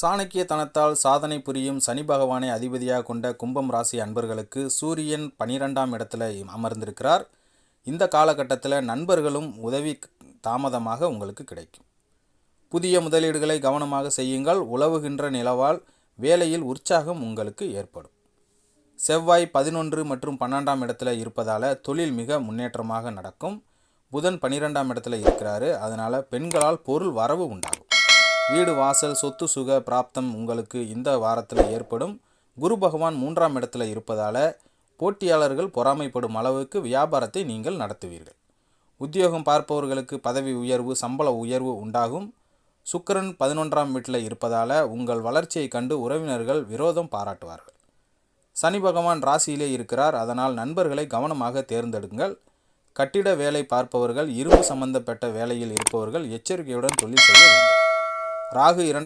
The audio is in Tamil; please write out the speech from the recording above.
சாணக்கிய தனத்தால் சாதனை புரியும் சனி பகவானை அதிபதியாக கொண்ட கும்பம் ராசி அன்பர்களுக்கு சூரியன் பனிரெண்டாம் இடத்துல அமர்ந்திருக்கிறார். இந்த காலகட்டத்தில் நண்பர்களும் உதவி தாமதமாக உங்களுக்கு கிடைக்கும். புதிய முதலீடுகளை கவனமாக செய்யுங்கள். உழவுகின்ற நிலவால் வேலையில் உற்சாகம் உங்களுக்கு ஏற்படும். செவ்வாய் பதினொன்று மற்றும் பன்னெண்டாம் இடத்துல இருப்பதால் தொழில் மிக முன்னேற்றமாக நடக்கும். புதன் பன்னிரெண்டாம் இடத்துல இருக்கிறாரு. அதனால் பெண்களால் பொருள் வரவு உண்டாகும். வீடு வாசல் சொத்து சுக பிராப்தம் உங்களுக்கு இந்த வாரத்தில் ஏற்படும். குரு பகவான் மூன்றாம் இடத்துல இருப்பதால் போட்டியாளர்கள் பொறாமைப்படும் அளவுக்கு வியாபாரத்தை நீங்கள் நடத்துவீர்கள். உத்தியோகம் பார்ப்பவர்களுக்கு பதவி உயர்வு சம்பள உயர்வு உண்டாகும். சுக்கிரன் பதினொன்றாம் வீட்டில் இருப்பதால் உங்கள் வளர்ச்சியை கண்டு உறவினர்கள் விரோதம் பாராட்டுவார்கள். சனி பகவான் ராசியிலே இருக்கிறார் அதனால் நண்பர்களை கவனமாக தேர்ந்தெடுங்கள். கட்டிட வேலை பார்ப்பவர்கள் இரும்பு சம்பந்தப்பட்ட வேலையில் இருப்பவர்கள் எச்சரிக்கையுடன் தொழில் செய்ய வேண்டும். ராகு இரண்டு